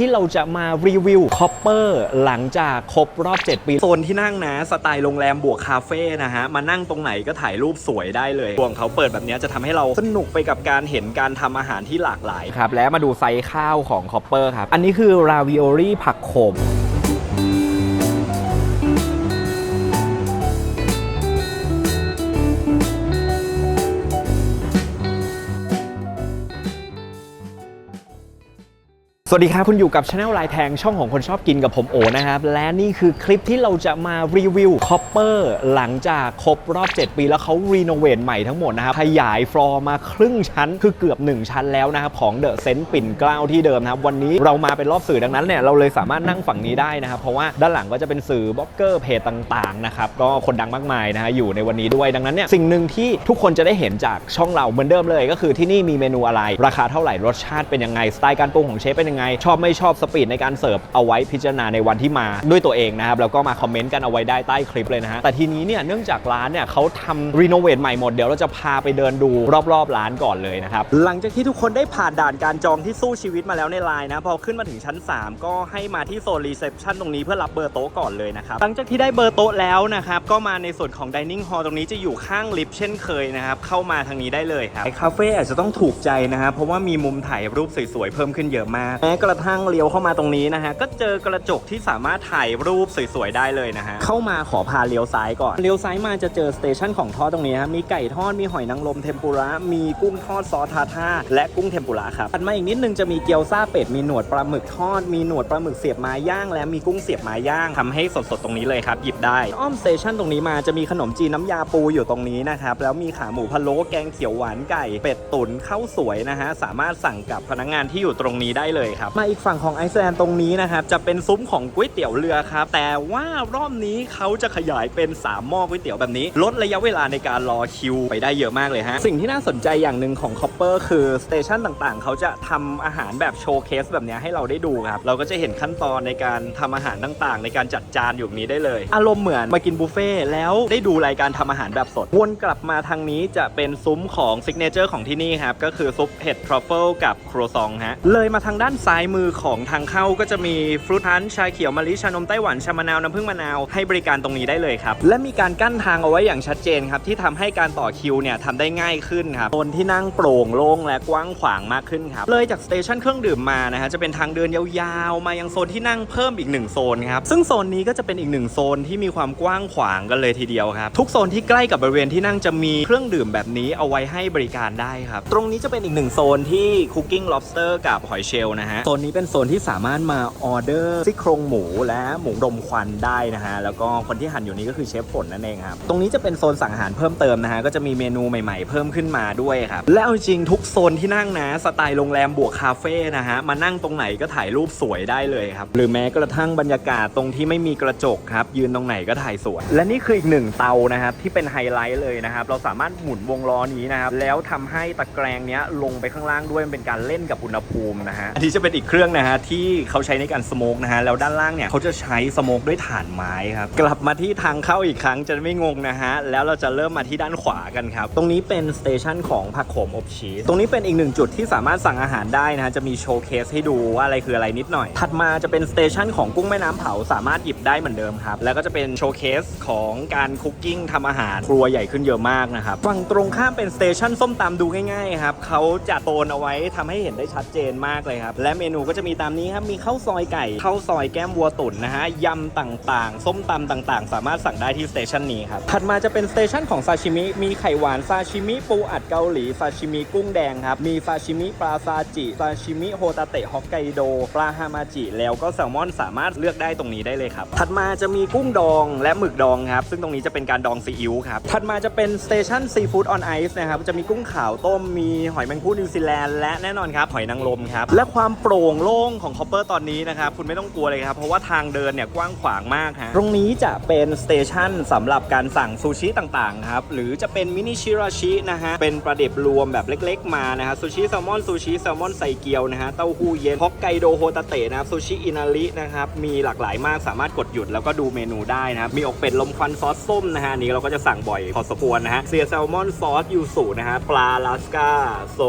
ที่เราจะมารีวิวคอปเปอร์หลังจากครบรอบ 7 ปี โซนที่นั่งนะ สไตล์โรงแรมบวกคาเฟ่นะฮะ มานั่งตรงไหนก็ถ่ายรูปสวยได้เลยพวงเขาเปิดแบบนี้จะทำให้เราสนุกไปกับการเห็นการทำอาหารที่หลากหลายครับ และมาดูไซส์ข้าวของคอปเปอร์ครับ อันนี้คือราวิโอรี่ผักโขม สวัสดีครับ คุณอยู่กับช anel ลายแทงช่องของคนชอบกินกับผมโอนะครับ และนี่คือคลิปที่เราจะมารีวิวคอปเปอร์หลังจากครบรอบ 7 ปีแล้วเขารีโนเวทใหม่ทั้งหมดนะครับ ขยายฟลอร์มาครึ่งชั้นคือเกือบ 1 ชั้นแล้วนะครับ ของเดอะเซนต์ปิ่นเกล้าที่เดิมนะครับ วันนี้เรามาเป็นรอบสื่อดังนั้นเนี่ย เราเลยสามารถนั่งฝั่งนี้ได้นะครับ เพราะว่าด้านหลังก็จะเป็นสื่อบล็อกเกอร์เพจต่างๆนะครับก็คนดังมากมายนะฮะอยู่ในวันนี้ด้วยดังนั้นเนี่ยสิ่งหนึ่งที่ทุกคนจะได้เห็นจากช่องเราเหมือนเดิมเลย ก็คือที่นี่มีเมนูอะไร ราคาเท่าไหร่รสชาติเป็นยังไงสไตล์การปรุงของเชฟเป็นยังไง ชอบไม่ชอบสปีดในการเสิร์ฟเอาไว้พิจารณาในวันที่มาด้วยตัวเองนะครับแล้วก็มาคอมเมนต์กันเอาไว้ได้ใต้คลิปเลยนะฮะแต่ทีนี้เนี่ยเนื่องจากร้านเนี่ยเขาทำรีโนเวทใหม่หมดเดี๋ยวเราจะพาไปเดินดูรอบๆร้านก่อนเลยนะครับหลังจากที่ทุกคนได้ผ่านด่านการจองที่สู้ชีวิตมาแล้วในไลน์นะพอขึ้นมาถึงชั้น 3 ก็ให้มาที่โซนรีเซพชันตรงนี้เพื่อรับเบอร์โต๊ะก่อนเลยนะครับหลังจากที่ได้เบอร์โต๊ะแล้วนะครับก็มาในส่วนของ dining hall ตรงนี้จะอยู่ข้างลิฟต์เช่นเคยนะครับเข้ามาทางนี้ได้เลยครับคาเฟ่อาจจะต้องถูกใจนะครับเพราะว่ามีมุมถ่ายรูปสวยๆเพิ่มขึ้นเยอะมากแม้กระทั่งเลี้ยวเข้ามาตรงนี้นะฮะก็เจอกระจกที่สามารถถ่ายรูปสวยๆได้เลยนะฮะเข้ามาขอพาเลี้ยวซ้ายก่อนเลี้ยวซ้ายมาจะเจอสเตชันของทอดตรงนี้ครับมีไก่ทอดมีหอยนางรมเทมปุระมีกุ้งทอดซอสทาท่าและกุ้งเทมปุระครับถัดมาอีกนิดนึงจะมีเกี๊ยวซ่าเป็ดมีหนวดปลาหมึกทอดมีหนวดปลาหมึกเสียบไม้ย่าง และมีกุ้งเสียบไม้ย่างทำให้สดๆตรงนี้เลยครับหยิบได้อ้อมสเตชันตรงนี้มาจะมีขนมจีนน้ำยาปูอยู่ตรงนี้นะครับแล้วมีขาหมูพะโล้แกงเขียวหวานไก่เป็ดตุ๋นข้าวสวยนะฮะสามารถสั่งกับพนักงานที่อยู่ตรงนี้ได้เลยครับ มาอีกฝั่งของไอซ์แลนด์ตรงนี้นะครับ จะเป็นซุ้มของก๋วยเตี๋ยวเรือครับ แต่ว่ารอบนี้เขาจะขยายเป็น 3 หม้อก๋วยเตี๋ยวแบบนี้ ลดระยะเวลาในการรอคิวไปได้เยอะมากเลยฮะ สิ่งที่น่าสนใจอย่างหนึ่งของคอปเปอร์คือสเตชันต่างๆ เขาจะทำอาหารแบบโชว์เคสแบบนี้ให้เราได้ดูครับ เราก็จะเห็นขั้นตอนในการทำอาหารต่างๆ ในการจัดจานอยู่นี้ได้เลย อารมณ์เหมือนมากินบุฟเฟ่แล้วได้ดูรายการทำอาหารแบบสด วนกลับมาทางนี้จะเป็นซุ้มของซิกเนเจอร์ของที่นี่ครับ ก็คือซุปเห็ดทรัฟเฟิลกับครัวซองฮะ เลยมาทางด้านซ้ายมือของทางเข้าก็จะมีฟรุตฮันชาเขียวมะลิชานมไต้หวันชามะนาวน้ำผึ้งมะนาวให้บริการตรงนี้ได้เลยครับและมีการกั้นทางเอาไว้อย่างชัดเจนครับที่ทำให้การต่อคิวเนี่ยทำได้ง่ายขึ้นครับโซนที่นั่งโปร่งโล่งและกว้างขวางมากขึ้นครับเลยจากสเตชันเครื่องดื่มมานะฮะจะเป็นทางเดินยาวๆ มายังโซนที่นั่งเพิ่มอีกหนึ่งโซนครับซึ่งโซนนี้ก็จะเป็นอีกหนึ่งโซนที่มีความกว้างขวางกันเลยทีเดียวครับทุกโซนที่ใกล้กับบริเวณที่นั่งจะมีเครื่องดื่มแบบนี้เอาไว้ให้บริการได้ครับตรงนี้จะเป็นอีกหนึ่งโซนที่ Cooking Lobster กับหอยเชลนะฮะโซนนี้เป็นโซนที่สามารถมาออเดอร์ซี่โครงหมูและหมูรมควันได้นะฮะแล้วก็คนที่หั่นอยู่นี้ก็คือเชฟฝนนั่นเองครับตรงนี้จะเป็นโซนสั่งอาหารเพิ่มเติมนะฮะก็จะมีเมนูใหม่ๆ เพิ่มขึ้นมาด้วยครับและเอาจริงทุกโซนที่นั่งนะสไตล์โรงแรมบวกคาเฟ่นะฮะมานั่งตรงไหนก็ถ่ายรูปสวยได้เลยครับหรือแม้กระทั่งบรรยากาศตรงที่ไม่มีกระจกครับยืนตรงไหนก็ถ่ายสวยและนี่คืออีกหนึ่งเตานะครับที่เป็นไฮไลท์เลยนะครับเราสามารถหมุนวงล้อนี้นะครับแล้วทำให้ตะแกรงเนี้ยลงไปข้างล่างด้วยมันเป็นการเล่นกับอุณหภูมินะฮะอันนี้จะเป็นอีกเครื่องนะฮะที่เขาใช้ในการสโมกนะฮะแล้วด้านล่างเนี่ยเขาจะใช้สโมกด้วยถ่านไม้ครับกลับมาที่ทางเข้าอีกครั้งจะไม่งงนะฮะแล้วเราจะเริ่มมาที่ด้านขวากันครับตรงนี้เป็นสเตชันของผักโขมอบชีสตรงนี้เป็นอีกหนึ่งจุดที่สามารถสั่งอาหารได้นะฮะจะมีโชว์เคสให้ดูว่าอะไรคืออะไรนิดหน่อย ถัดมาจะเป็นสเตชันของกุ้งแม่น้ำเผาสามารถหยิบได้เหมือนเดิมครับแล้วก็จะเป็นโชว์เคสของการคุกกิ้งทำอาหารครัวใหญ่ขึ้นเยอะมากนะครับฝั่งตรงข้ามเป็นสเตชันส้มตำดูง่ายๆครับเขาจะโตนเอาไว้ทำให้เห็นได้ชัดเจนมากเลยครับและเมนูก็จะมีตามนี้ครับมีข้าวซอยไก่ข้าวซอยแก้มวัวตุ๋นนะฮะยำต่างๆ ส้มตำต่างๆ สามารถสั่งได้ที่สเตชันนี้ครับถัดมาจะเป็นสเตชันของซาชิมิมีไข่หวานซาชิมิปูอัดเกาหลีซาชิมิกุ้งแดงครับมีซาชิมิปลาซาจิซาชิมิโฮตาเตะฮอกไกโดปลาฮามาจิแล้วก็แซลมอนสามารถเลือกได้ตรงนี้ได้เลยครับถัดมาจะมีกุ้งดองและหมึกดองครับซึ่งตรงนี้จะเป็นการดองซีอิ๊วครับถัดมาจะเป็นสเตชันซีฟู้ดออนไอซ์นะครับจะมีกุ้งขาวต้มมีหอยแมงผู้นิวซีแลนด์และแน่นอนครับหอยนางรมครับและความโปร่งโล่งของคอปเปอร์ตอนนี้นะครับ คุณไม่ต้องกลัวเลยครับ เพราะว่าทางเดินเนี่ยกว้างขวางมากฮะตรงนี้จะเป็นสเตชันสำหรับการสั่งซูชิต่างๆครับ หรือจะเป็นมินิชิราชินะฮะ เป็นประดิบรวมแบบเล็กๆ มานะฮะซูชิแซลมอนซูชิแซลมอนใส่เกี๊ยวนะฮะเต้าหู้เย็นฮอกไกโดโฮตาเตะนะครับซูชิอินารินะครับมีหลากหลายมากสามารถกดหยุดแล้วก็ดูเมนูได้นะครับมีอกเป็ดลมควันซอสส้มนะฮะนนี้เราก็จะสั่งบ่อยพอสมควรนะฮะเซียแซลมอนซอสยูสุนะฮะปลาลาสกาโซ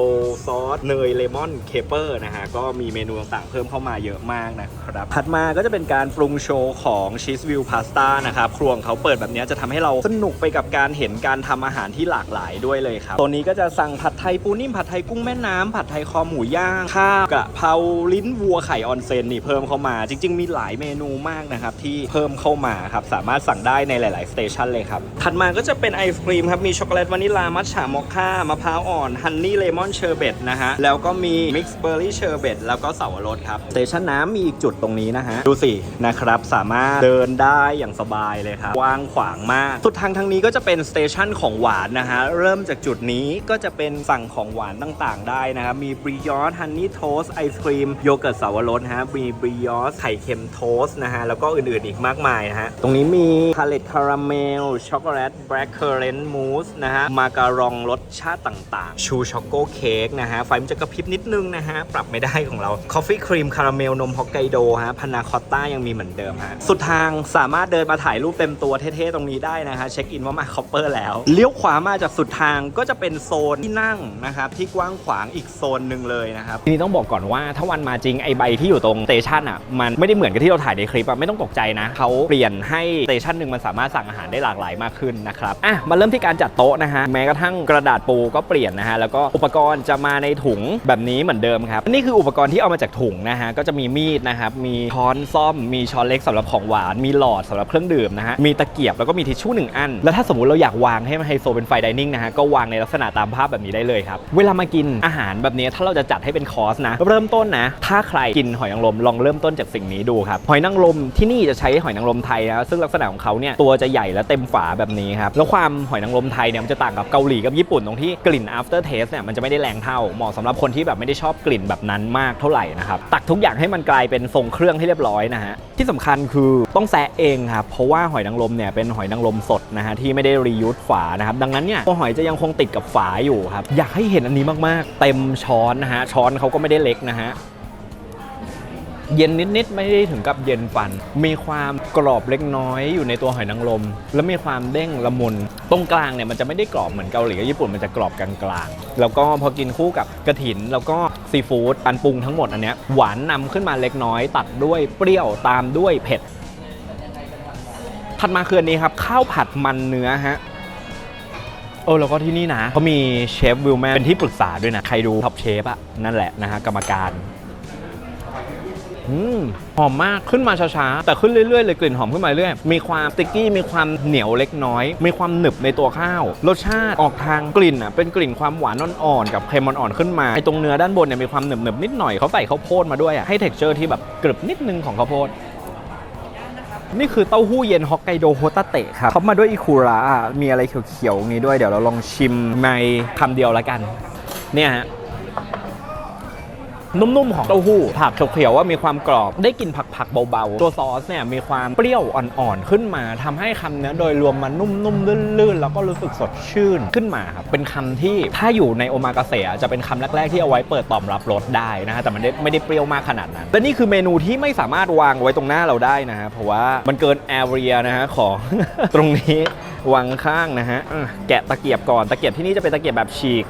ซอสเนยเลมอนเคเปอร์นะฮะก็มีมีเมนูต่างๆ เพิ่มเข้ามาเยอะมากนะครับถัดมาก็จะเป็นการปรุงโชว์ของชีสวิวพาสต้านะครับครัวของเขาเปิดแบบนี้จะทำให้เราสนุกไปกับการเห็นการทำอาหารที่หลากหลายด้วยเลยครับตัวนี้ก็จะสั่งผัดไทยปูนิ่มผัดไทยกุ้งแม่น้ำผัดไทยคอหมูย่างข้าวกะเพราลิ้นวัวไข่ออนเซนนี่เพิ่มเข้ามา จริง ๆ มีหลายเมนูมากนะครับที่เพิ่มเข้ามาครับสามารถสั่งได้ในหลายๆสเตชันเลยครับถัดมาก็จะเป็นไอศครีมครับมีช็อกโกแลตวานิลามัทฉะมอคค่ามะพร้าวอ่อนฮันนี่เลมอนเชอร์เบตนะฮะแล้วก็มีมิกซ์เบอร์รี่เชอร์เบตแล้วก็เสาวรสครับสเตชันน้ำมีอีกจุดตรงนี้นะฮะ ดูสินะครับ สามารถเดินได้อย่างสบายเลยครับกว้างขวางมาก สุดทางทางนี้ก็จะเป็นสเตชันของหวานนะฮะ เริ่มจากจุดนี้ก็จะเป็นสั่งของหวานต่างๆ ได้นะครับ มีบริยอสฮันนี่โทสไอศครีมโยเกิร์ตเสาวรสฮะมีบริยอสไข่เค็มโทสนะฮะ แล้วก็อื่นๆอีกมากมายนะฮะ ตรงนี้มีพาเลตคาราเมลช็อกโกแลตแบล็คเคอร์เรนต์มูสนะฮะ มาการองรสชาติต่างๆ ชูช็อกโกเค้กนะฮะ ไฟมันจะกระพริบนิดนึงนะฮะ ปรับไม่ได้ของเรา คอฟฟี่ครีมคาราเมลนมฮอกไกโดฮะพานาคอตต้ายังมีเหมือนเดิมฮะ สุดทางสามารถเดินมาถ่ายรูปเต็มตัวเท่ๆตรงนี้ได้นะฮะ เช็คอินว่ามาคอปเปอร์แล้ว เลี้ยวขวามาจากสุดทางก็จะเป็นโซนที่นั่งนะครับที่กว้างขวางอีกโซนหนึ่งเลยนะครับทีนี้ต้องบอกก่อนว่าถ้าวันมาจริงไอใบที่อยู่ตรงสเตชันอะมันไม่ได้เหมือนกับที่เราถ่ายในคลิปอะไม่ต้องตกใจนะเขาเปลี่ยนให้สเตชันหนึ่งมันสามารถสั่งอาหารได้หลากหลายมากขึ้นนะครับอะมาเริ่มที่การจัดโต๊ะนะฮะแม้กระทั่งกระดาษปูก็เปลี่ยนนะฮะแล้วก็อุปกรณ์จะมาในถุงแบบนี้เหมือนเดิมครับนี่คืออุปกรณ์ที่เอามาจากถุงนะฮะก็จะมีมีดนะครับมีช้อนซ่อม มีช้อนเล็กสำหรับของหวาน มีหลอดสำหรับเครื่องดื่มนะฮะมีตะเกียบแล้วก็มีทิชชู่หนึ่งอัน แล้วถ้าสมมติเราอยากวางให้มันไฮโซเป็นไฟดิเนิ่งนะฮะก็วางในลักษณะตามภาพแบบนี้ได้เลยครับเวลามากินอาหารแบบนี้ถ้าเราจะจัดให้เป็นคอร์สนะเริ่มต้นนะถ้าใครกินหอยนางรมลองเริ่มต้นจากสิ่งนี้ดูครับหอยนางรมที่นี่จะใช้หอยนางรมไทยนะซึ่งลักษณะของเขาเนี่ยตัวจะใหญ่และเต็มฝาแบบนี้ครับแล้วความหอยนางรมไทยเนี่ยมันจะต่างกับเกาหลีกับญี่ปุ่นตรงที่กลิ่น after taste เนี่ยมันจะไม่ได้แรงเท่าเหมาะสำหรับคนที่แบบไม่ได้ชอบกลิ่นแบบนั้นมากเท่าไหร่นะครับตักทุกอย่างให้มันกลายเป็นทรงเครื่องให้เรียบร้อยนะฮะที่สำคัญคือต้องแซะเองครับเพราะว่าหอยนางรมเนี่ยเป็นหอยนางรมสดนะฮะที่ไม่ได้รียูสฝานะครับดังนั้นเนี่ยตัวหอยจะยังคงติดกับฝาอยู่ครับอยากให้เห็นอันนี้มากๆ เต็มช้อนนะฮะช้อนเขาก็ไม่ได้เล็กนะฮะ เย็นนิด ๆ ไม่ได้ถึงกับเย็นฟัน มีความกรอบเล็กน้อยอยู่ในตัวหอยนางรมแล้วมีความเด้งละมุนตรงกลางเนี่ยมันจะไม่ได้กรอบเหมือนเกาหลีกับญี่ปุ่นมันจะกรอบกลางๆแล้วก็พอกินคู่กับกระถินแล้วก็ซีฟู้ดการปรุงทั้งหมดอันเนี้ยหวานนำขึ้นมาเล็กน้อย ตัดด้วยเปรี้ยวตามด้วยเผ็ดถัดมาคืออันนี้ครับข้าวผัดมันเนื้อฮะเออแล้วก็ที่นี่นะเขามีเชฟวิลแมนเป็นที่ปรึกษาด้วยนะ ใครดูท็อปเชฟอะนั่นแหละนะฮะกรรมการ หอมมากขึ้นมาช้าๆ แต่ขึ้นเรื่อยๆ เลยกลิ่นหอมขึ้นมาเรื่อยมีความสติ๊กกี้มีความเหนียวเล็กน้อย มีความหนึบในตัวข้าว รสชาติออกทางกลิ่นอะเป็นกลิ่นความหวานอ่อนๆกับเค็มอ่อนๆขึ้นมาไอ้ตรงเนื้อด้านบนเนี่ยมีความหนึบๆนิดหน่อยเขาใส่ข้าวโพดมาด้วยอะให้เท็กเจอร์ที่แบบกรึบนิดนึงของข้าวโพดนี่คือเต้าหู้เย็นฮอกไกโดโฮตาเตะครับเขามาด้วยอิคุระอะมีอะไรเขียวๆนี้ด้วยเดี๋ยวเราลองชิมในคำเดียวแล้วกัน เนี่ยฮะ นุ่มๆ ของเต้าหู้ ผักเขียวๆว่ามีความกรอบ ได้กลิ่นผักๆเบาๆ ตัวซอสเนี่ยมีความเปรี้ยวอ่อนๆ ขึ้นมาทำให้คำเนี้ยโดยรวมมันนุ่มๆ ลื่นๆ แล้วก็รู้สึกสดชื่นขึ้นมาครับ เป็นคำที่ถ้าอยู่ในโอมากาเสะจะเป็นคำแรกๆ ที่เอาไว้เปิดตอบรับรสได้นะฮะ แต่มันไม่ได้เปรี้ยวมากขนาดนั้นและนี่คือเมนูที่ไม่สามารถวางไว้ตรงหน้าเราได้นะฮะ เพราะว่ามันเกินแอเรียนะฮะของตรงนี้วางข้างนะฮะอะแกะตะเกียบก่อน ตะเกียบที่นี่จะเป็นตะเกียบแบบฉีก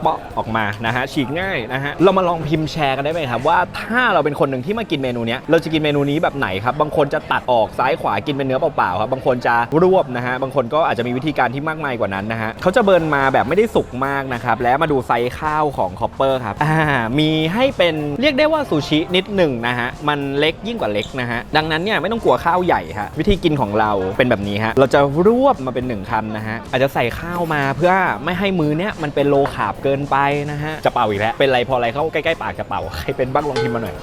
เปาะออกมานะฮะฉีกง่ายนะฮะเรามาลองพิมพ์แชร์กันได้ไหมครับว่าถ้าเราเป็นคนหนึ่งที่มากินเมนูนี้เราจะกินเมนูนี้แบบไหนครับบางคนจะตัดออกซ้ายขวากินเป็นเนื้อเปล่าๆครับบางคนจะรวบนะฮะบางคนก็อาจจะมีวิธีการที่มากมายกว่านั้นนะฮะเขาจะเบิร์นมาแบบไม่ได้สุกมากนะครับแล้วมาดูไซส์ข้าวของคอปเปอร์ครับอ่ามีให้เป็นเรียกได้ว่าซูชินิดหนึ่งนะฮะมันเล็กยิ่งกว่าเล็กนะฮะดังนั้นเนี่ยไม่ต้องกลัวข้าวใหญ่ฮะวิธีกินของเราเป็นแบบนี้ฮะเราจะรวบมาเป็นหนึ่งคำนะฮะอาจจะใส่ข้าวมาเพื่อไม่ให้มือเนี้ยมันเป็นโลคาร์บเกินไปนะฮะจะเป่าอีกแล้วเป็นไรพออะไรเข้าใกล้ๆปากจะเป่าใครเป็นบ้างลองพิมพ์มาหน่อย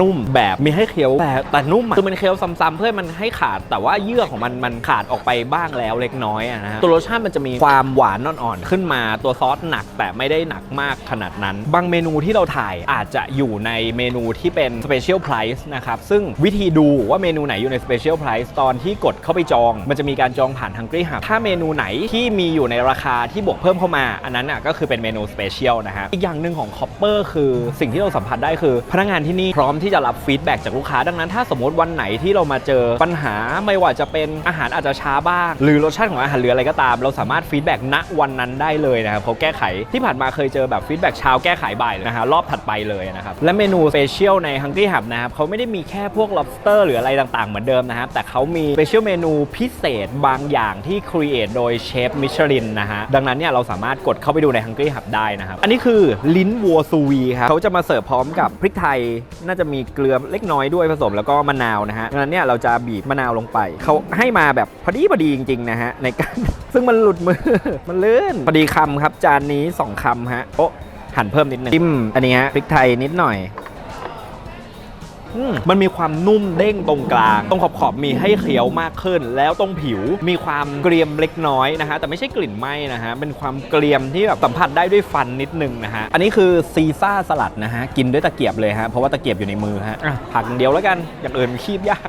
นุ่มแบบมีให้เคี้ยวแต่แต่นุ่มอะคือมันเคี้ยวซ้ำๆเพื่อมันให้ขาด แต่ว่าเยื่อของมันมันขาดออกไปบ้างแล้วเล็กน้อยอะนะฮะตัวรสชาติมันจะมีความหวานอ่อนๆขึ้นมาตัวซอสหนักแต่ไม่ได้หนักมากขนาดนั้น บางเมนูที่เราถ่ายอาจจะอยู่ในเมนูที่เป็น Special Price นะครับ ซึ่งวิธีดูว่าเมนูไหนอยู่ใน Special Price ตอนที่กดเข้าไปจอง มันจะมีการจองผ่าน Hungry Hub ถ้าเมนูไหนที่มีอยู่ในราคาที่บวกเพิ่มเข้ามา อันนั้นอะก็คือเป็นเมนู Special นะฮะอีกอย่างหนึ่งของ Copper คือสิ่งที่เราสัมผัสได้คือ พนักงานที่นี่พร้อมที่จะรับฟีดแบ็กจากลูกค้าดังนั้น ถ้าสมมติวันไหนที่เรามาเจอปัญหาไม่ว่าจะเป็นอาหารอาจจะช้าบ้าง หรือรสชาติของอาหารหรืออะไรก็ตาม เราสามารถฟีดแบ็กณวันนั้นได้เลยนะครับเขาแก้ไขที่ผ่านมาเคยเจอแบบฟีดแบ็กเช้าแก้ไขบ่ายนะฮะรอบถัดไปเลยนะครับและเมนูสเปเชียลใน Hungry Hub นะครับเขาไม่ได้มีแค่พวก lobster หรืออะไรต่างๆ เหมือนเดิมนะครับแต่เขามีสเปเชียลเมนูพิเศษบางอย่างที่ create โดยเชฟมิชลินนะฮะดังนั้นเนี่ยเราสามารถกดเข้าไปดูใน Hungry Hub ได้นะครับอันนี้คือลิ้นวัวซูวีครับเขาจะมาเสิร์ฟพร้อมกับพริกไทยน่าจะมีเกลือเล็กน้อยด้วยผสมแล้วก็มะนาวนะฮะดังนั้นเนี่ยเราจะบีบมะนาวลงไป เขาให้มาแบบพอดีพอดีจริงๆนะฮะในการซึ่งมันหลุดมือมันลื่นพอดีคำครับ จานนี้ 2คำฮะโอ้หั่นเพิ่มนิดนึงจิ้มอันนี้ฮะพริกไทยนิดหน่อย มมันมีความนุ่มเด้งตรงกลาง ตรงขอบขอบๆมีให้เคี้ยวมากขึ้น แล้วตรงผิวมีความเกรียมเล็กน้อยนะฮะแต่ไม่ใช่กลิ่นไหม้นะฮะเป็นความเกรียมที่แบบสัมผัสได้ด้วยฟันนิดนึงนะฮะอันนี้คือซีซ่าสลัดนะฮะกินด้วยตะเกียบเลยฮะเพราะว่าตะเกียบอยู่ในมือฮะอะผักอย่างเดียวแล้วกันอย่างอื่นคีบยาก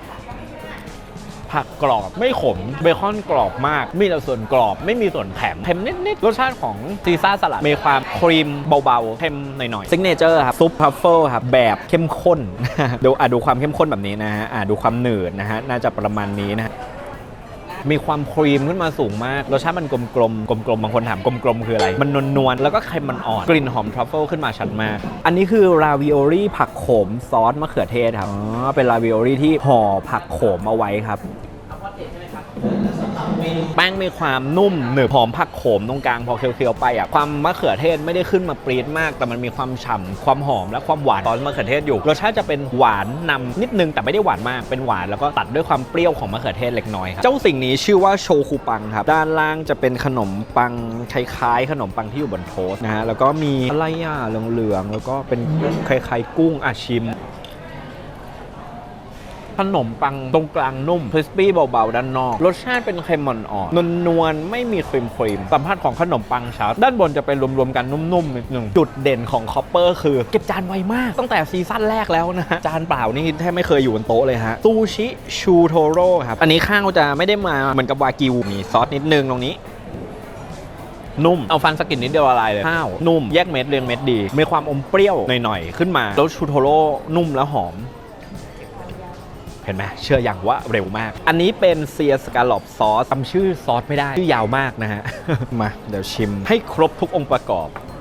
ผักกรอบ ไม่ขม เบคอนกรอบมาก มีแต่ส่วนกรอบ ไม่มีส่วนแข็งเค็มนิดๆ รสชาติของซีซ่าสลัด มีความครีมเบาๆ เค็มหน่อยๆซิกเนเจอร์ครับซุปทัฟเฟิลครับ แบบเข้มข้นดูอะดูความเข้มข้นแบบนี้นะฮะอะดูความหนืดนะฮะ น่าจะประมาณนี้นะฮะ มีความครีมขึ้นมาสูงมาก รสชาติมันกลมกลมกลมกลมบางคนถามกลมกลมคืออะไร มันนวลๆแล้วก็เค็มมันอ่อน กลิ่นหอมทรัฟเฟิลขึ้นมาชัดมาก อันนี้คือราวิโอรี่ผักโขมซอสมะเขือเทศครับ อ๋อ เป็นราวิโอรี่ที่ห่อผักโขมเอาไว้ครับ แป้งมีความนุ่มหนึบหอมผักโขมตรงกลางพอเคี้ยวๆไปอะความมะเขือเทศไม่ได้ขึ้นมาปรี๊ดมาก แต่มันมีความฉ่ำความหอมและความหวานตอนมะเขือเทศอยู่รสชาติจะเป็นหวานนำนิดนึงแต่ไม่ได้หวานมากเป็นหวานแล้วก็ตัดด้วยความเปรี้ยวของมะเขือเทศเล็กน้อยครับเจ้าสิ่งนี้ชื่อว่าโชคุปังครับด้านล่างจะเป็นขนมปังคล้ายๆขนมปังที่อยู่บนโทสนะฮะแล้วก็มีอะไรอะเหลืองๆแล้วก็เป็นคล้ายๆกุ้งอาชิม ขนมปังตรงกลางนุ่มคริสปี้เบาๆด้านนอก รสชาติเป็นเค็มอ่อนๆนวลๆไม่มีครีมครีมสัมผัสของขนมปังชัดด้านบนจะเป็นรวมๆกันนุ่มๆนิดนึงจุดเด่นของคอปเปอร์คือเก็บจานไวมาก ตั้งแต่ซีซั่นแรกแล้วนะฮะจานเปล่านี่แทบไม่เคยอยู่บนโต๊ะเลยฮะซูชิชูโทโร่ครับอันนี้ข้าวจะไม่ได้มาเหมือนกับวากิวมีซอสนิดนึงตรงนี้นุ่ม เอาฟันสกินนิดเดียวละลายเลยข้าวนุ่ม แยกเม็ดเรียงเม็ดดี มีความอมเปรี้ยวหน่อย ๆ ขึ้นมา แล้วชูโทโร่นุ่มและหอม เห็นไหมเชื่ออย่างว่าเร็วมาก อันนี้เป็นเซียสกาลอบซอสจำชื่อซอสไม่ได้ ชื่อยาวมากนะฮะ มาเดี๋ยวชิมให้ครบทุกองค์ประกอบอืม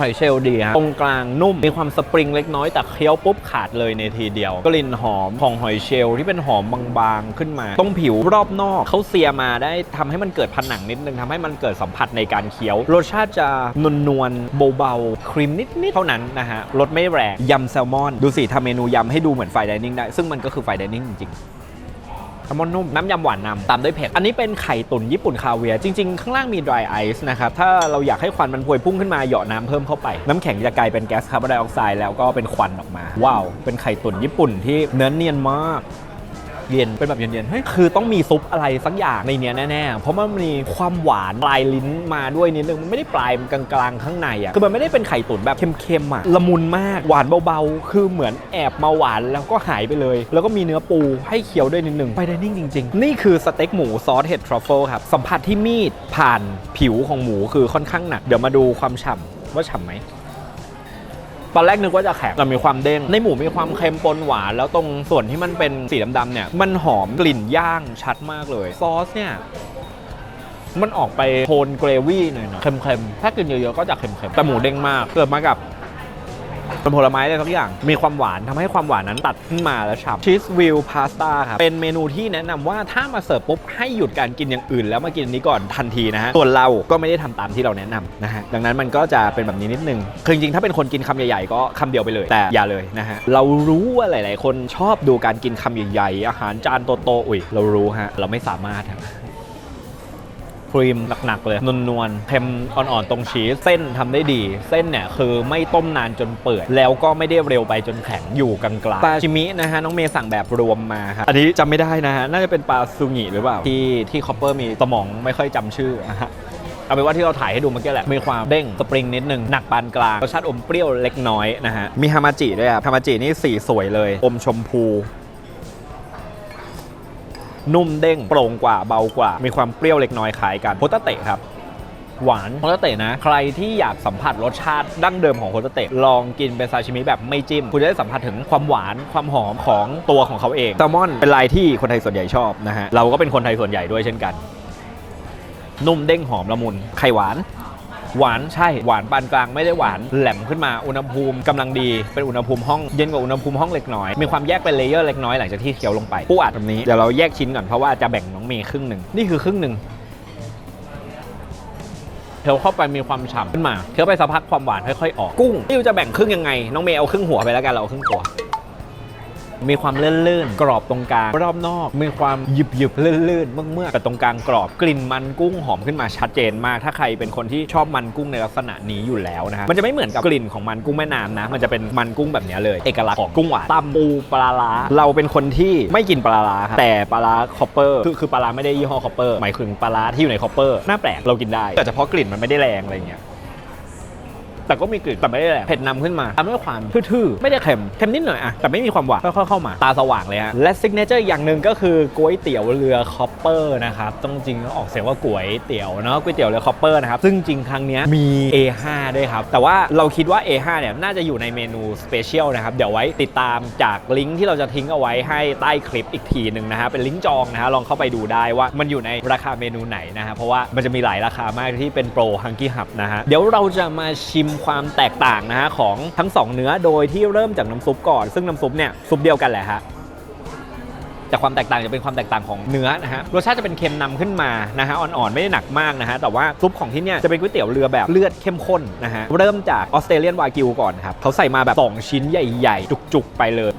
หอยเชลล์ดีฮะตรงกลางนุ่ม มีความสปริงเล็กน้อยแต่เคี้ยวปุ๊บขาดเลยในทีเดียว กลิ่นหอมของหอยเชลล์ที่เป็นหอมบางๆขึ้นมา ตรงผิวรอบนอกเขาเซียมาได้ทำให้มันเกิดผนังนิดนึงทำให้มันเกิดสัมผัสในการเคี้ยว รสชาติจะนวลนวลๆเบาๆ ครีมนิดๆ เท่านั้นนะฮะรสไม่แรงยำแซลมอน ดูสิทำเมนูยำให้ดูเหมือนไฟดิเนิ่งได้ ซึ่งมันก็คือไฟดิเนิ่งจริงๆ แซลมอนนุ่มน้ำยำหวานนำตามด้วยเผ็ด อันนี้เป็นไข่ตุ๋นญี่ปุ่นคาเวียร์จริงๆ ข้างล่างมี dry ice นะครับ ถ้าเราอยากให้ควันมันพวยพุ่งขึ้นมาเหยาะน้ำเพิ่มเข้าไป น้ำแข็งจะกลายเป็นแก๊สคาร์บอนไดออกไซด์แล้วก็เป็นควันออกมา ว้าว เป็นไข่ตุ๋นญี่ปุ่นที่เนื้อเนียนมาก เย็นเป็นแบบเย็นๆเฮ้ยคือต้องมีซุปอะไรสักอย่างในเนี้ยแน่ๆเพราะมันมีความหวานปลายลิ้นมาด้วยนิดนึงมันไม่ได้ปลายมันกลางๆข้างในอะคือมันไม่ได้เป็นไข่ตุ๋นแบบเค็มๆอะละมุนมากหวานเบาๆ คือเหมือนแอบมาหวานแล้วก็หายไปเลย แล้วก็มีเนื้อปูให้เคี้ยวด้วยนิดนึงไปได้นิ่งจริง ๆ นี่คือสเต็กหมูซอสเห็ดทรัฟเฟิลครับสัมผัสที่มีดผ่านผิวของหมูคือค่อนข้างหนัก เดี๋ยวมาดูความฉ่ำว่าฉ่ำไหม ตอนแรกนึกว่าจะแข็งแต่มีความเด้ง ในหมูมีความเค็มปนหวาน แล้วตรงส่วนที่มันเป็นสีดำๆเนี่ย มันหอมกลิ่นย่างชัดมากเลย ซอสเนี่ยมันออกไปโทนเกรวี่หน่อยๆเค็มๆ ถ้ากินเยอะๆ ก็จะเค็มๆ แต่หมูเด้งมาก เกิดมากับ เป็นผลไม้อะไรสักอย่าง มีความหวานทำให้ความหวานนั้นตัดขึ้นมาแล้วฉ่ำชีสวิลพาสต้าครับ เป็นเมนูที่แนะนำว่าถ้ามาเสิร์ฟปุ๊บให้หยุดการกินอย่างอื่น แล้วมากินอันนี้ก่อนทันทีนะฮะส่วนเราก็ไม่ได้ทำตามที่เราแนะนำนะฮะดังนั้นมันก็จะเป็นแบบนี้นิดนึงคือจริงๆถ้าเป็นคนกินคำใหญ่ๆก็คำเดียวไปเลย แต่อย่าเลยนะฮะเรารู้ว่าหลาย ๆ คนชอบดูการกินคำใหญ่ๆอาหารจานโตๆอุ้ยเรารู้ฮะเราไม่สามารถ รีมหนักๆเลยนวลๆเค็มอ่อนๆตรงชีสเส้นทำได้ดี เส้นเนี่ยคือไม่ต้มนานจนเปื่อยแล้วก็ไม่ได้เร็วไปจนแข็งอยู่กลางๆปลาชิมินะฮะน้องเมย์สั่งแบบรวมมาครับอันนี้จำไม่ได้นะฮะน่าจะเป็นปลาซูงิหรือเปล่าที่ที่คอปเปอร์มีสมองไม่ค่อยจำชื่อนะฮะเอาเป็นว่าที่เราถ่ายให้ดูเมื่อกี้แหละ มีความเด้งสปริงนิดนึง หนักปานกลางรสชาติอมเปรี้ยวเล็กน้อยนะฮะ มีฮามาจิด้วยครับฮามาจินี่สีสวยเลย อมชมพู นุ่มเด้งโปร่งกว่าเบากว่า มีความเปรี้ยวเล็กน้อยคล้ายกันโพตาเตะครับหวานโคตเตะนะ ใครที่อยากสัมผัสรสชาติดั้งเดิมของโคตเตะลองกินเป็นซาชิมิแบบไม่จิ้ม คุณจะได้สัมผัสถึงความหวานความหอมของตัวของเขาเองแซลมอนเป็นลายที่คนไทยส่วนใหญ่ชอบนะฮะ เราก็เป็นคนไทยส่วนใหญ่ด้วยเช่นกัน นุ่มเด้งหอมละมุนไข่หวาน หวานใช่หวานปานกลางไม่ได้หวานแหลมขึ้นมาอุณหภูมิกำลังดีเป็นอุณหภูมิห้องเย็นกว่าอุณหภูมิห้องเล็กน้อยมีความแยกเป็นเลเยอร์เล็กน้อยหลังจากที่เคี้ยวลงไปปูอัดแบบนี้เดี๋ยวเราแยกชิ้นก่อนเพราะว่าจะแบ่งน้องเมย์ครึ่งหนึ่งนี่คือครึ่งหนึ่งเคี้ยวเข้าไปมีความฉ่ำขึ้นมาเคี้ยวไปสักพักความหวานค่อยๆออกกุ้งนี่จะแบ่งครึ่งยังไง น้องเมย์เอาครึ่งหัวไปแล้วกันเราเอาครึ่งตัว มีความลื่นๆ กรอบตรงกลาง รอบนอกมีความหยึบหยึบๆลื่นๆ เมื่อๆแต่ตรงกลางกรอบกลิ่นมันกุ้งหอมขึ้นมาชัดเจนมาก ถ้าใครเป็นคนที่ชอบมันกุ้งในลักษณะนี้อยู่แล้วนะครับมันจะไม่เหมือนกับกลิ่นของมันกุ้งแม่น้ำนะ มันจะเป็นมันกุ้งแบบนี้เลย เอกลักษณ์ของกุ้งหวานตำปูปลาร้าเราเป็นคนที่ไม่กินปลาร้าครับแต่ปลาร้าคอปเปอร์คือคือปลาร้าไม่ได้ยี่ห้อคอปเปอร์หมายถึงปลาร้าที่อยู่ในคอปเปอร์น่าแปลกเรากินได้ แต่เฉพาะกลิ่นมันไม่ได้แรงอะไรเงี้ย แต่ก็มีกลิ่นแต่ไม่ได้แหละเผ็ดนำขึ้นมาตามด้วยความทื่อๆ ไม่ได้เค็มเค็มนิดหน่อยอะแต่ไม่มีความหวานค่อยๆเข้ามาตาสว่างเลยฮะและซิกเนเจอร์อย่างหนึ่งก็คือก๋วยเตี๋ยวเรือคอปเปอร์นะครับต้องจริงออกเสียงว่าก๋วยเตี๋ยวเนาะก๋วยเตี๋ยวเรือคอปเปอร์นะครับซึ่งจริงครั้งนี้มี A5 ด้วยครับแต่ว่าเราคิดว่า A5 เนี่ยน่าจะอยู่ในเมนูสเปเชียลนะครับเดี๋ยวไว้ติดตามจากลิงก์ที่เราจะทิ้งเอาไว้ให้ใต้คลิปอีกทีหนึ่งนะฮะเป็นลิงก์จองนะฮะลองเข้าไปดูได้ว่ามันอยู่ในราคาเมนูไหนนะฮะเพราะว่ามันจะมีหลายราคามากที่เป็นโปรฮังกี้หับนะฮะเดี๋ยวเราจะมาชิมความแตกต่างนะฮะของทั้งสองเนื้อโดยที่เริ่มจากน้ำซุปก่อน ซึ่งน้ำซุปเนี่ยซุปเดียวกันแหละฮะแต่ความแตกต่างจะเป็นความแตกต่างของเนื้อนะฮะรสชาติจะเป็นเค็มนำขึ้นมานะฮะอ่อนๆไม่ได้หนักมากนะฮะแต่ว่าซุปของที่เนี่ยจะเป็นก๋วยเตี๋ยวเรือแบบเลือดเข้มข้นนะฮะเริ่มจากออสเตรเลียนวากิวก่อนครับเขาใส่มาแบบ 2 ชิ้นใหญ่ ๆ จุกๆไปเลย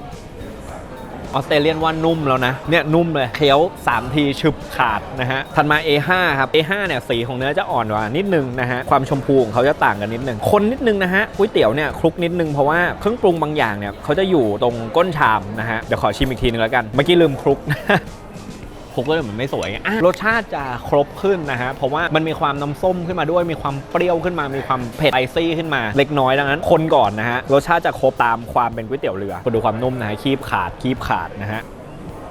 ออสเตรเลียนว่านุ่มแล้วนะ เนี่ยนุ่มเลยเคี้ยว 3 ทีฉึบขาดนะฮะ ถัดมา A5 ครับ A5 เนี่ยสีของเนื้อจะอ่อนกว่านิดนึงนะฮะ ความชมพูของเขาจะต่างกันนิดนึง คนนิดนึงนะฮะก๋วยเตี๋ยวเนี่ยคลุกนิดนึงเพราะว่าเครื่องปรุงบางอย่างเนี่ยเขาจะอยู่ตรงก้นชามนะฮะ เดี๋ยวขอชิมอีกทีนึงแล้วกัน เมื่อกี้ลืมคลุก คุกแล้วเหมือนไม่สวยอะรสชาติจะครบขึ้นนะฮะเพราะว่ามันมีความน้ำส้มขึ้นมาด้วย มีความเปรี้ยวขึ้นมา มีความเผ็ดไอซี่ขึ้นมา เล็กน้อยดังนั้นคนก่อนนะฮะรสชาติจะครบตามความเป็นก๋วยเตี๋ยวเรือดูความนุ่มนะฮะคีบขาดคีบขาดนะฮะ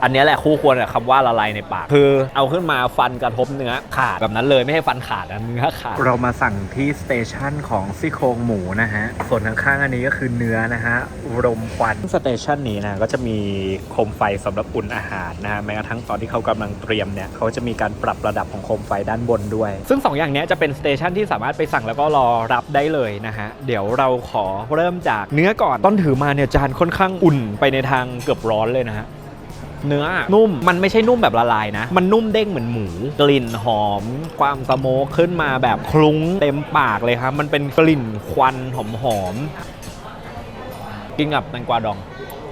อันเนี้ยแหละคู่ควรกับคำว่าละลายในปาก คือเอาขึ้นมาฟันกระทบเนื้อขาดแบบนั้นเลยไม่ให้ฟันขาดนะเนื้อขาด เรามาสั่งที่สเตชันของซี่โครงหมูนะฮะ ส่วนข้างๆอันนี้ก็คือเนื้อนะฮะรมควันสเตชันนี้นะก็จะมีโคมไฟสำหรับอุ่นอาหารนะฮะแม้กระทั่งตอนที่เขากำลังเตรียมเนี่ยเขาจะมีการปรับระดับของโคมไฟด้านบนด้วย ซึ่ง 2 อย่างเนี้ยจะเป็นสเตชันที่สามารถไปสั่งแล้วก็รอรับได้เลยนะฮะเดี๋ยวเราขอเริ่มจากเนื้อก่อนต้นถือมาเนี่ยจานค่อนข้างอุ่นไปในทางเกือบร้อนเลยนะฮะ เนื้อนุ่มมันไม่ใช่นุ่มแบบละลายนะ มันนุ่มเด้งเหมือนหมู กลิ่นหอม ความสโมกขึ้นมาแบบคลุ้งเต็มปากเลยครับ มันเป็นกลิ่นควันหอมหอมๆกินกับแตงกวาดอง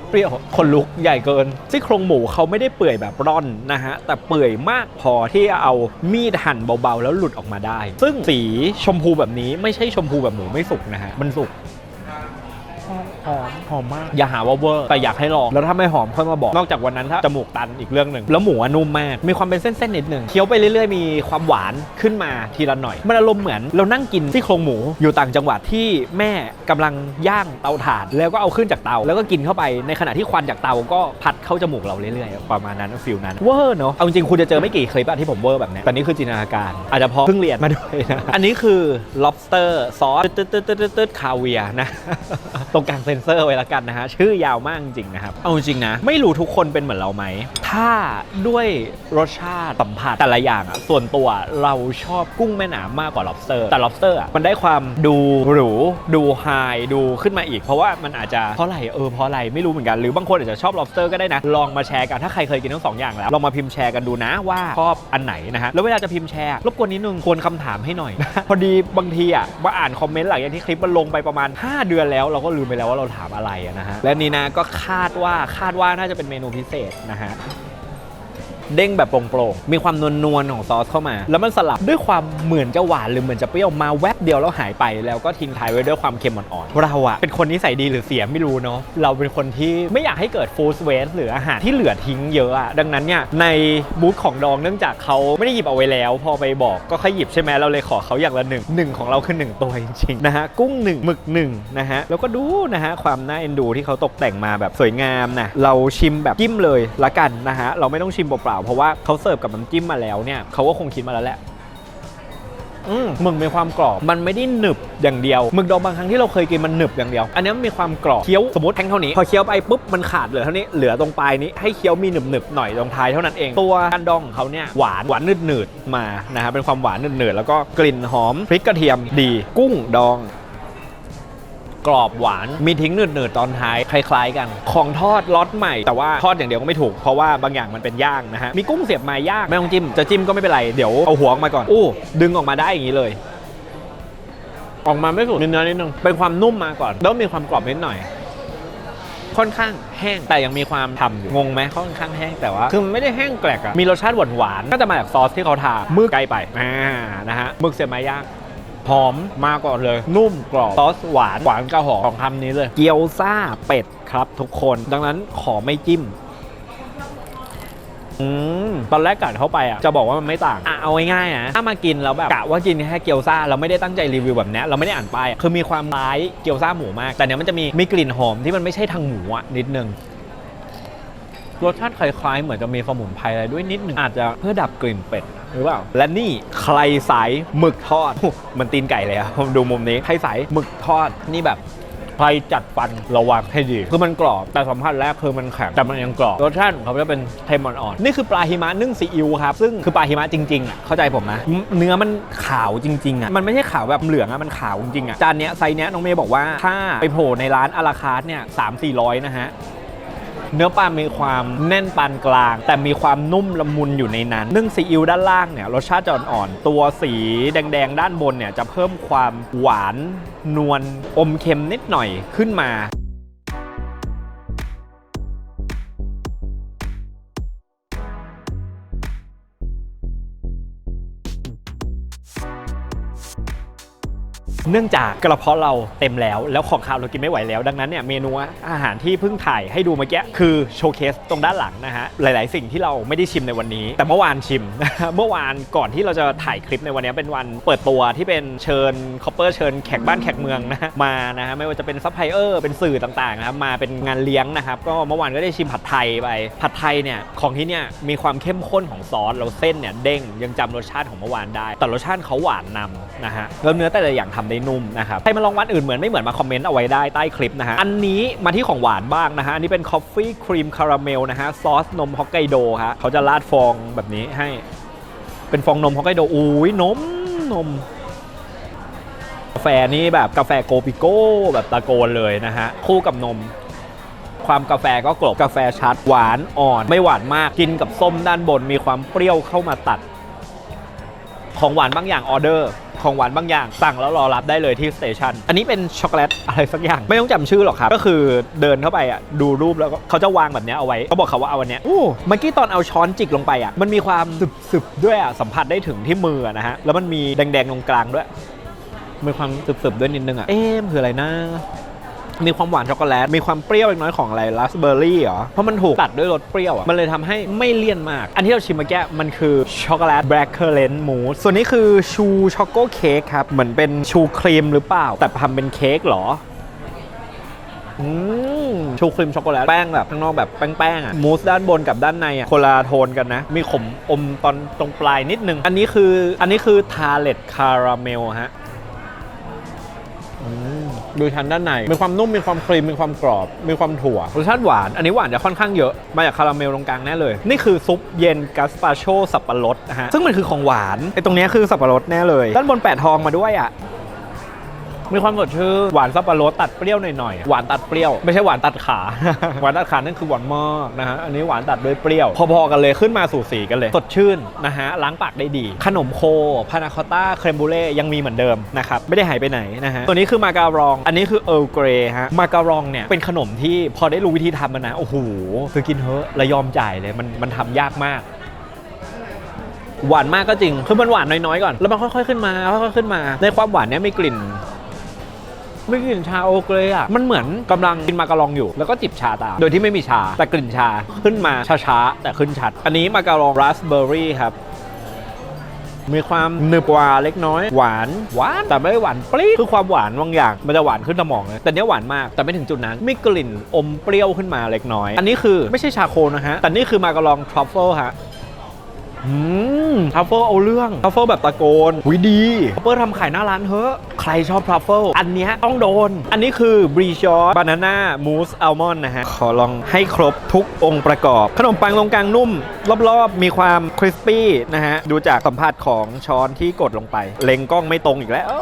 เปรี้ยวคนลุกใหญ่เกินซี่โครงหมูเขาไม่ได้เปื่อยแบบร่อนนะฮะ แต่เปื่อยมากพอที่จะเอามีดหั่นเบาๆ แล้วหลุดออกมาได้ ซึ่งสีชมพูแบบนี้ไม่ใช่ชมพูแบบหมูไม่สุกนะฮะ มันสุก หอมหอมมาก อย่าหาว่าเวอร์แต่อยากให้ลอง แล้วถ้าไม่หอมค่อยมาบอก นอกจากวันนั้นถ้าจมูกตันอีกเรื่องหนึ่งแล้วหมูอะนุ่มมาก มีความเป็นเส้นๆนิดหนึ่งเคี้ยวไปเรื่อยๆ มีความหวานขึ้นมาทีละหน่อย มันอารมณ์เหมือนเรานั่งกินซี่โครงหมูอยู่ต่างจังหวัดที่แม่กำลังย่างเตาถ่าน แล้วก็เอาขึ้นจากเตา แล้วก็กินเข้าไปในขณะที่ควันจากเตาก็พัดเข้าจมูกเราเรื่อยๆประมาณนั้นฟิลนั้นเวอร์เนาะเอาจริงๆคุณจะเจอไม่กี่คลิปอะที่ผมเวอร์แบบเนี้ยแต่นี่คือจินตนาการอาจจะเพราะเพิ่งเรียนมาด้วยนะอันนี้คือ lobster ซอสตึ๊ดตึ๊ดตึ๊ดตึ๊ดตึ๊ดคาเวียนะตรงกลางเซ็นเซอร์ไว้แล้วกันนะฮะ ชื่อยาวมากจริงๆนะครับ เอาจริงๆนะ ไม่รู้ทุกคนเป็นเหมือนเราไหม ถ้าด้วยรสชาติสัมผัสแต่ละอย่างอะส่วนตัวเราชอบกุ้งแม่น้ำมากกว่า lobster แต่ lobster อะมันได้ความดูหรูดูไฮดูขึ้นมาอีก เพราะว่ามันอาจจะเพราะอะไรเออเพราะอะไรไม่รู้เหมือนกันหรือบางคนอาจจะชอบ lobster ก็ได้นะ ลองมาแชร์กันถ้าใครเคยกินทั้งสองอย่างแล้วลองมาพิมพ์แชร์กันดูนะว่าชอบอันไหนนะฮะแล้วเวลาจะพิมพ์แชร์รบกวนนิดนึงควรคำถามให้หน่อย พอดีบางทีอะมาอ่านคอมเมนต์หลังจากที่คลิปมันลงไปประมาณ 5 เดือนแล้วเราก็ลืมไปแล้วว่าเราถามอะไรนะฮะและนี่นะก็คาดว่าคาดว่าน่าจะเป็นเมนูพิเศษนะฮะ เด้งแบบโปร่งๆ มีความนวลๆของซอสเข้ามา แล้วมันสลับด้วยความเหมือนจะหวานหรือเหมือนจะเปรี้ยวมาแวบเดียวแล้วหายไป แล้วก็ทิ้งท้ายไว้ด้วยความเค็มอ่อนๆ เราอะเป็นคนนิสัยดีหรือเสียไม่รู้เนาะ เราเป็นคนที่ไม่อยากให้เกิดฟู้ดเวสหรืออาหารที่เหลือทิ้งเยอะอะดังนั้นเนี่ยในบูธของดองเนื่องจากเขาไม่ได้หยิบเอาไว้แล้ว พอไปบอกก็ค่อยหยิบใช่ไหมเราเลยขอเขาอย่างละหนึ่งหนึ่งของเราคือหนึ่งตัวจริงๆนะฮะกุ้งหนึ่งหมึกหนึ่งนะฮะแล้วก็ดูนะฮะความน่าเอ็นดูที่เขาตกแต่งมาแบบสวยงามนะเราชิมแบบจิ้มเลยละกันนะฮะเราไม่ต้องชิมเปล่าเพราะว่าเขาเสิร์ฟกับน้ำจิ้มมาแล้วเนี่ยเขาก็คงคิดมาแล้วแหละอืมหมึกมีความกรอบ มันไม่ได้หนึบอย่างเดียวหมึกดองบางครั้งที่เราเคยกินมันหนึบอย่างเดียว อันนี้มันมีความกรอบเคี้ยวสมมติแท่งเท่านี้ พอเคี้ยวไปปุ๊บมันขาดเหลือเท่านี้เหลือตรงปลายนี้ให้เคี้ยวมีหนึบหนึบๆหน่อยตรงท้ายเท่านั้นเอง ตัวการดองของเขาเนี่ยหวานหวานหนืดๆมานะฮะเป็นความหวานหนืดๆแล้วก็กลิ่นหอมพริกกระเทียมดี กุ้งดอง กรอบหวาน มีทิ้งหนืดๆตอนท้ายคล้ายๆกัน ของทอดล็อตใหม่ แต่ว่าทอดอย่างเดียวก็ไม่ถูก เพราะว่าบางอย่างมันเป็นย่างนะฮะ มีกุ้งเสียบไมาย่างไม่ต้องจิ้ม จะจิ้มก็ไม่เป็นไร เดี๋ยวเอาหัวออกมาก่อน อู้ ดึงออกมาได้อย่างนี้เลย ออกมาไม่สุดเนื้อนิดนึง เป็นความนุ่มมาก่อน แล้วมีความกรอบนิดหน่อย ค่อนข้างแห้ง แต่ยังมีความทำอยู่ งงไหมค่อนข้างแห้งแต่ว่า คือไม่ได้แห้งแกลกอะมีรสชาติหวานๆก็จะมาจากซอสที่เขาทามือไกลไปอ่านะฮะมึกเสียบไม้ย่าง หอมมาก่อนเลย นุ่มกรอบซอสหวานหวานกระหอมของคำนี้เลย เกี๊ยวซ่าเป็ดครับทุกคน ดังนั้นขอไม่จิ้มอืมตอนแรกกัดเข้าไปอะจะบอกว่ามันไม่ต่างอะเอาง่ายๆนะถ้ามากินแล้วแบบกะว่ากินแค่เกี๊ยวซ่าเราไม่ได้ตั้งใจรีวิวแบบเนี้ยเราไม่ได้อ่านป้ายอะคือมีความคล้ายเกี๊ยวซ่าหมูมาก แต่เนี้ยมันจะมีมีกลิ่นหอมที่มันไม่ใช่ทางหมูอะนิดนึงรสชาติคล้ายๆ เหมือนจะมีสมุนไพรอะไรด้วยนิดนึงอาจจะเพื่อดับกลิ่นเป็ด หรือเปล่า และนี่ใครสายหมึกทอด มันตีนไก่เลยอะผมดูมุมนี้ใครสายหมึกทอดนี่แบบใครจัดฟันระวังให้ดี คือมันกรอบ แต่สัมผัสแรกคือมันแข็งแต่มันยังกรอบรสชาติของเขาจะเป็นเค็มอ่อนๆนี่คือปลาหิมะนึ่งซีอิ๊วครับซึ่งคือปลาหิมะจริงๆอะเข้าใจผมนะ เนื้อมันขาวจริงๆอะมันไม่ใช่ขาวแบบเหลืองอะมันขาวจริงๆอะจานเนี้ยไซส์เนี้ยน้องเมย์บอกว่าถ้าไปโผล่ในร้านอาราคาร์ทเนี่ยสามสี่ร้อยนะฮะ เนื้อปลามีความแน่นปานกลาง แต่มีความนุ่มละมุนอยู่ในนั้น นึ่งซีอิ๊วด้านล่างเนี่ยรสชาติจะอ่อนๆ ตัวสีแดงๆ ด้านบนเนี่ยจะเพิ่มความหวานนวลอมเค็มนิดหน่อยขึ้นมา เนื่องจากกระเพาะเราเต็มแล้ว แล้วของคาวเรากินไม่ไหวแล้ว ดังนั้นเนี่ยเมนูอาหารที่เพิ่งถ่ายให้ดูเมื่อกี้คือโชว์เคสตรงด้านหลังนะฮะหลาย ๆ สิ่งที่เราไม่ได้ชิมในวันนี้ แต่เมื่อวานชิม เมื่อวานก่อนที่เราจะถ่ายคลิปในวันนี้เป็นวันเปิดตัวที่เป็นเชิญคอปเปอร์เชิญแขกบ้านแขกเมืองนะมานะฮะไม่ว่าจะเป็นซัพพลายเออร์เป็นสื่อต่างๆนะครับมาเป็นงานเลี้ยงนะครับก็เมื่อวานก็ได้ชิมผัดไทยไปผัดไทยเนี่ยของที่เนี่ยมีความเข้มข้นของซอสแล้วเส้นเนี่ยเด้งยังจำรสชาติของเมื่อวานได้ แต่รสชาติเขาหวานนำ นะฮะแล้วเนื้อแต่ละอย่างทำได้นุ่มนะครับใครมาลองวันอื่นเหมือนไม่เหมือนมาคอมเมนต์เอาไว้ได้ใต้คลิปนะฮะอันนี้มาที่ของหวานบ้างนะฮะอันนี้เป็นคอฟฟี่ครีมคาราเมลนะฮะซอสนมฮอกไกโดฮะเขาจะราดฟองแบบนี้ให้ เป็นฟองนมฮอกไกโดอุ้ยนมนมกาแฟนี่แบบกาแฟโกปิโก้แบบตะโกนเลยนะฮะคู่กับนม ความกาแฟก็กลบกาแฟชัดหวานอ่อน ไม่หวานมากกินกับส้มด้านบนมีความเปรี้ยวเข้ามาตัด ของหวานบางอย่างออเดอร์ ของหวานบางอย่าง สั่งแล้วรอรับได้เลยที่สเตชันอันนี้เป็นช็อกโกแลตอะไรสักอย่าง ไม่ต้องจำชื่อหรอกครับ ก็คือเดินเข้าไปอะดูรูปแล้วก็เขาจะวางแบบเนี้ยเอาไว้เขาบอกเขาว่าเอาวันเนี้ยโอ้เมื่อกี้ตอนเอาช้อนจิกลงไปอะมันมีความสึบๆด้วยอะสัมผัสได้ถึงที่มืออะนะฮะแล้วมันมีแดงๆตรงกลางด้วยมีความสึบๆด้วยนิดนึงอะเอ๊ะมันคืออะไรนะ มีความหวานช็อกโกแลต มีความเปรี้ยวเล็กน้อยของอะไรราสเบอร์รี่เหรอ เพราะมันถูกตัดด้วยรสเปรี้ยวอะ มันเลยทำให้ไม่เลี่ยนมาก อันที่เราชิมเมื่อกี้มันคือช็อกโกแลตแบล็คเคอร์เลนต์มูสส่วนนี้คือชูช็อกโกเค้กครับ เหมือนเป็นชูครีมหรือเปล่า แต่ทำเป็นเค้กเหรออืมชูครีมช็อกโกแลตแป้งแบบข้างนอกแบบแป้งๆอะมูสด้านบนกับด้านในอะคนละโทนกันนะ มีขมอมตอนตรงปลายนิดนึง อันนี้คืออันนี้คือทาเลตคาราเมลฮะอืม ดูชั้นด้านในมีความนุ่มมีความครีมมีความกรอบ มีความถั่วรสชาติหวาน อันนี้หวานจะค่อนข้างเยอะมาจากคาราเมลตรงกลางแน่เลย นี่คือซุปเย็นกัสปาโชสับปะรดนะฮะซึ่งมันคือของหวานไอ้ตรงเนี้ยคือสับปะรดแน่เลย ด้านบนแปะทองมาด้วยอะ มีความสดชื่นหวานสับปะรดตัดเปรี้ยวหน่อยๆหวานตัดเปรี้ยว ไม่ใช่หวานตัดขา หวานตัดขานั่นคือหวานมากนะฮะอันนี้หวานตัดด้วยเปรี้ยว พอๆกันเลยขึ้นมาสู่สีกันเลย สดชื่นนะฮะล้างปากได้ดี ขนมโคพานาคอตต้าเครมบูเล่ยังมีเหมือนเดิมนะครับไม่ได้หายไปไหนนะฮะตัวนี้คือมาการอง อันนี้คือเอ r ร์เกรฮะมาการองเนี่ยเป็นขนมที่พอได้รู้วิธีทำมันนะโอ้โหคือกินเถอะและยอมจ่ายเลยมันมันทำยากมากหวานมากก็จริง คือมันหวานน้อยๆก่อน แล้วมันค่อยๆขึ้นมา ค่อยๆขึ้นมา ในความหวานเนี้ยมีกลิ่น ไม่กลิ่นชาโอเกรอะมันเหมือนกำลังกินมาการองอยู่ แล้วก็จิบชาตาม โดยที่ไม่มีชา แต่กลิ่นชาขึ้นมาช้าๆ แต่ขึ้นชัด อันนี้มาการองราสเบอร์รี่ครับ มีความหนึบกว่าเล็กน้อย หวานหวานแต่ไม่หวานปรี๊ดคือความหวานบางอย่าง มันจะหวานขึ้นสมองเลยแต่เนี้ยหวานมากแต่ไม่ถึงจุดนั้นมีกลิ่นอมเปรี้ยวขึ้นมาเล็กน้อย อันนี้คือไม่ใช่ชาโคนะฮะแต่นี่คือมาการองทรัฟเฟิลฮะ อืมทัฟเฟิลเอาเรื่องทัฟเฟิลแบบตะโกนหุยดีทัฟเฟิลทำขายหน้าร้านเถอะใครชอบทัฟเฟิลอันเนี้ยต้องโดน อันนี้คือบรีชอร์บานาน่ามูสอัลมอนด์นะฮะ ขอลองให้ครบทุกองค์ประกอบ ขนมปังตรงกลางนุ่ม รอบๆ มีความคริสปี้นะฮะ ดูจากสัมผัสของช้อนที่กดลงไป เล็งกล้องไม่ตรงอีกแล้ว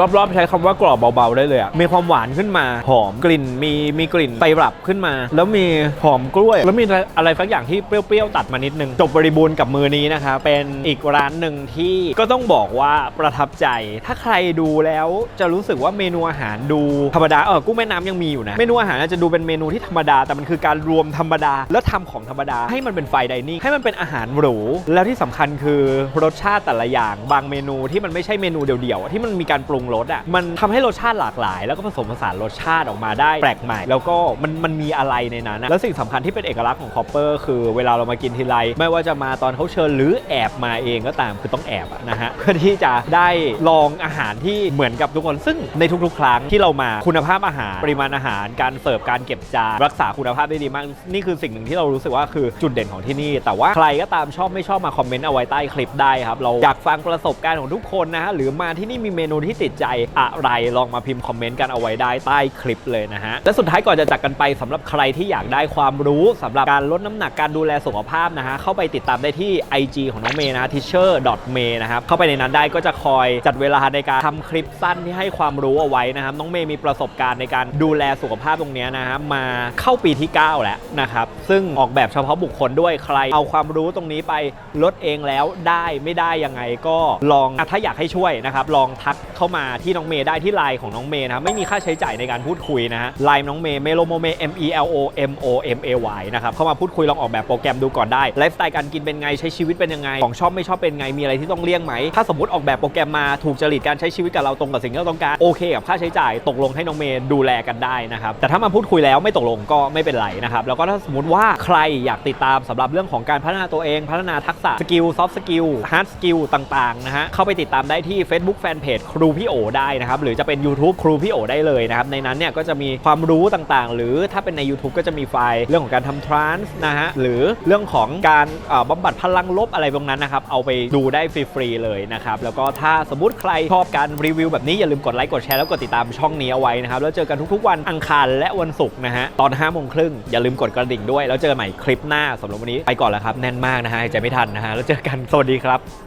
รอบๆ ใช้คำว่ากรอบเบาๆได้เลยอะมีความหวานขึ้นมา หอมกลิ่นมีมีกลิ่นไตรับขึ้นมา แล้วมีหอมกล้วย แล้วมีอะไรสักอย่างที่เปรี้ยวๆ ตัดมานิดนึง จบบริบูรณ์กับมือนี้นะครับเป็นอีกร้านหนึ่งที่ก็ต้องบอกว่าประทับใจ ถ้าใครดูแล้วจะรู้สึกว่าเมนูอาหารดูธรรมดาเออกุ้งแม่น้ำยังมีอยู่นะเมนูอาหารอาจจะดูเป็นเมนูที่ธรรมดา แต่มันคือการรวมธรรมดา แล้วทำของธรรมดาให้มันเป็นไฟไดนิ่งให้มันเป็นอาหารหรูแล้วที่สำคัญคือรสชาติแต่ละอย่าง บางเมนูที่มันไม่ใช่เมนูเดียวๆที่มันมีการปรุงรสอะมันทำให้รสชาติหลากหลาย แล้วก็ผสมผสานรสชาติออกมาได้แปลกใหม่ แล้วก็มันมันมีอะไรในนั้นแล้วสิ่งสำคัญที่เป็นเอกลักษณ์ของคอปเปอร์คือเวลาเรามากินทีไรไม่ว่าจะมาตอนเขาเชิญหรือแอบมาเองก็ตามคือต้องแอบนะฮะเพื่อที่จะได้ลองอาหารที่เหมือนกับทุกคน ซึ่งในทุกๆ ครั้งที่เรามาคุณภาพอาหาร ปริมาณอาหาร การเสิร์ฟการเก็บจานรักษาคุณภาพได้ดีมาก นี่คือสิ่งหนึ่งที่เรารู้สึกว่าคือจุดเด่นของที่นี่ แต่ว่าใครก็ตามชอบไม่ชอบมาคอมเมนต์เอาไว้ใต้คลิปได้ครับเราอยากฟังประสบการณ์ของทุกคนนะฮะหรือมาที่นี่มีเมนูที่ติดใจอะไรลองมาพิมพ์คอมเมนต์กันเอาไว้ได้ใต้คลิปเลยนะฮะ และสุดท้ายก่อนจะจากกันไปสำหรับใครที่อยากได้ความรู้สำหรับการลดน้ำหนักการดูแลสุขภาพนะฮะเข้าไปติดตามได้ที่ IG ของน้องเมย์นะ teacher may นะครับเข้าไปในนั้นได้ก็จะคอยจัดเวลาในการทำคลิปสั้นที่ให้ความรู้เอาไว้นะครับน้องเมย์มีประสบการณ์ในการดูแลสุขภาพตรงนี้นะฮะมาเข้าปีที่ 9 แล้วนะครับซึ่งออกแบบเฉพาะบุคคลด้วยใครเอาความรู้ตรงนี้ไปลดเองแล้วได้ไม่ได้ยังไงก็ลองอถ้าอยากให้ช่วยนะครับลองทักเข้ามาที่น้องเมย์ได้ที่ไลน์ของน้องเมย์นะครับไม่มีค่าใช้จ่ายในการพูดคุยนะฮะไลน์น้องเมย์เมโลโมเม M E L O M O M A Y นะครับเข้ามาพูดคุยลองออกแบบโปรแกรมดูก่อนได้ไลฟ์สไตล์การกินเป็นไงใช้ชีวิตเป็นยังไงของชอบไม่ชอบเป็นไงมีอะไรที่ต้องเลี่ยงไหม ถ้าสมมติออกแบบโปรแกรมมาถูกจริตการใช้ชีวิตกับเราตรงกับสิ่งที่เราต้องการโอเคกับค่าใช้จ่ายตกลงให้น้องเมย์ดูแลกันได้นะครับแต่ถ้ามาพูดคุยแล้วไม่ตกลงก็ไม่เป็นไรนะครับแล้วก็ถ้าสมมติว่าใครอยากติดตามสำหรับเรื่องของการพัฒนาตัวเอง พัฒนาทักษะสกิลซอฟต์สกิลฮาร์ดสกิลต่างๆนะฮะเข้าไปติดตามได้ที่ Facebook Fanpage ครูพี่โอได้นะครับหรือจะเป็น YouTube ครูพี่โอได้เลยนะครับในนั้นเนี่ยก็จะมีความรู้ต่างๆ หรือถ้าเป็นใน YouTube ก็จะมีไฟล์เรื่องของการทำทรานส์นะฮะหรือเรื่องของการเอ่อบำบัดพลังลบอะไรตรงนั้นนะครับเอาไปดูได้ฟรีๆเลยนะครับแล้วก็ถ้าสมมติใครชอบการรีวิวแบบนี้อย่าลืมกดไลค์กดแชร์แล้วกดติดตามช่องนี้เอาไว้นะครับแล้วเจอกันทุกๆวันอังคารและวันศุกร์นะฮะตอน5้าโมงครึ่งอย่าลืมกดกระดิ่งด้วย แล้วเจอกันใหม่คลิปหน้าสำหรับวันนี้ไปก่อนแล้วครับแน่นมากนะฮะใจไม่ทันนะฮะแล้วเจอกันสวัสดีครับ